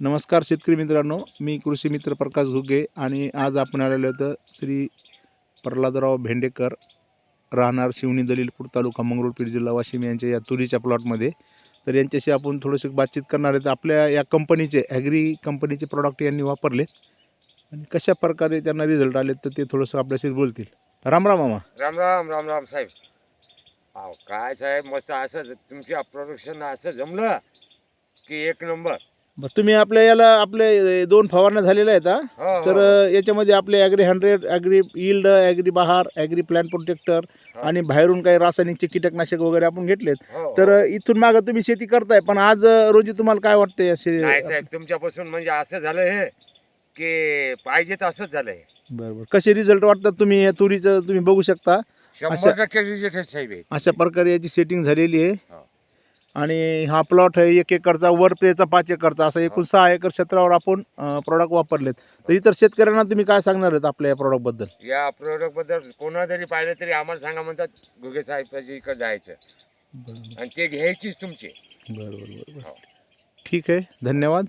नमस्कार शेतकरी मित्रांनो मी कृषी मित्र प्रकाश घुगे आणि आज आपण आलेलो होतं श्री प्रल्हादराव भेंडेकर राहणार शिवणी दलीलपूर तालुका मंगरुळपीर जिल्हा वाशिम यांच्या या तुरीच्या प्लॉटमध्ये. तर यांच्याशी आपण थोडंसं बातचीत करणार आहेत. आपल्या या कंपनीचे ॲग्री कंपनीचे प्रॉडक्ट यांनी वापरले आणि कशा प्रकारे त्यांना रिझल्ट आले तर ते थोडंसं आपल्याशी बोलतील. राम राम मामा. राम राम राम राम साहेब. अहो काय साहेब मस्त असं तुमच्या प्रोडक्शन असं जमलं की एक नंबर बरं तुम्ही आपल्या याला आपले दोन फवारण्या झालेल्या आहेत हा हो, तर याच्यामध्ये आपले agri hundred agri yield agri Bahar agri plant protector. आणि बाहेरून काही रासायनिकचे कीटकनाशक वगैरे आपण घेतलेत हो. तर इथून मागं तुम्ही शेती करताय पण आज रोजी तुम्हाला काय वाटतंय असे नाही साहेब तुमच्यापासून म्हणजे असं झालं हे की पाहिजे तसंच झालं हे बरं बरं कसे रिझल्ट वाटतात तुम्ही या तुरीचं तुम्ही बघू शकता शंभर असं- टक्के रिजेक्ट आहे साहेब हे. अशा प्रकारे याची सेटिंग झालेली आहे हो. आणि हा प्लॉट आहे एक एकरचा वर त्याचा पाच एकरचा असा एकूण. सहा एकर क्षेत्रावर आपण प्रॉडक्ट वापरलेत. तर इतर शेतकऱ्यांना तुम्ही काय सांगणार आहेत आपल्या या प्रॉडक्टबद्दल या प्रोडक्टबद्दल कोणा जरी पाहिलं तरी आम्हाला सांगा म्हणतात गुगे साहेबाच्या इकडे जायचं. आणि ते घ्यायचीच तुमची. बरं बरं बरं हो. ठीक आहे. धन्यवाद.